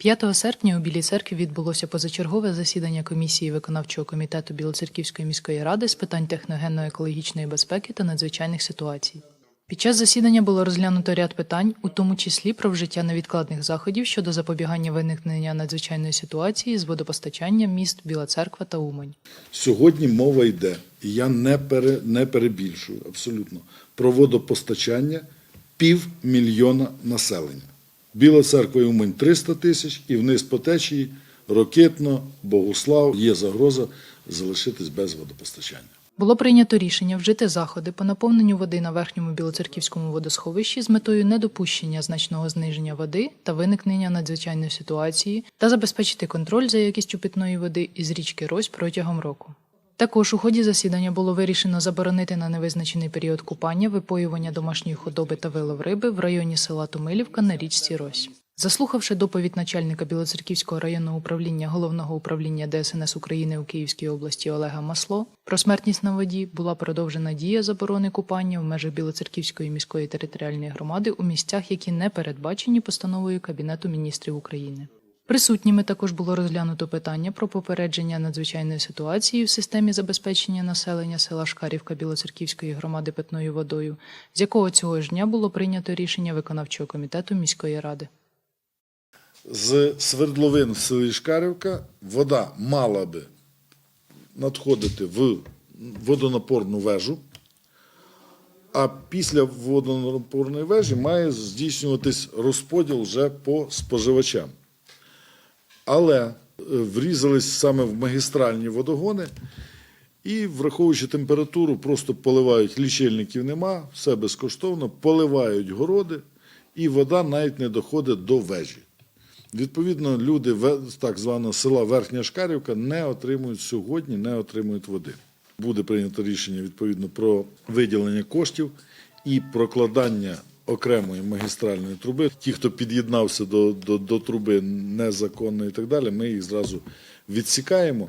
5 серпня у Білій церкві відбулося позачергове засідання комісії виконавчого комітету Білоцерківської міської ради з питань техногенно-екологічної безпеки та надзвичайних ситуацій. Під час засідання було розглянуто ряд питань, у тому числі про вжиття невідкладних заходів щодо запобігання виникнення надзвичайної ситуації з водопостачанням міст Біла Церква та Умань. Сьогодні мова йде, і я не, пере, не перебільшую абсолютно, про водопостачання півмільйона населення. Біла церква і Умань 300 тисяч, і вниз по течії Рокитно, Богуслав є загроза залишитись без водопостачання. Було прийнято рішення вжити заходи по наповненню води на верхньому білоцерківському водосховищі з метою недопущення значного зниження води та виникнення надзвичайної ситуації та забезпечити контроль за якістю питної води із річки Рось протягом року. Також у ході засідання було вирішено заборонити на невизначений період купання, випоювання домашньої худоби та вилов риби в районі села Томилівка на річці Рось. Заслухавши доповідь начальника Білоцерківського районного управління головного управління ДСНС України у Київській області Олега Масло про смертність на воді була продовжена дія заборони купання в межах Білоцерківської міської територіальної громади у місцях, які не передбачені постановою Кабінету міністрів України. Присутніми також було розглянуто питання про попередження надзвичайної ситуації в системі забезпечення населення села Шкарівка Білоцерківської громади питною водою, з якого цього ж дня було прийнято рішення виконавчого комітету міської ради. З свердловин в селі Шкарівка вода мала би надходити в водонапорну вежу, а після водонапорної вежі має здійснюватись розподіл вже по споживачам. Але е, врізались саме в магістральні водогони і, враховуючи температуру, просто поливають лічильників нема, все безкоштовно, поливають городи, і вода навіть не доходить до вежі. Відповідно, люди так званого села Верхня Шкарівка не отримують сьогодні, не отримують води. Буде прийнято рішення відповідно про виділення коштів і прокладання окремої магістральної труби. Ті, хто під'єднався до, до, до труби незаконно і так далі, ми їх зразу відсікаємо.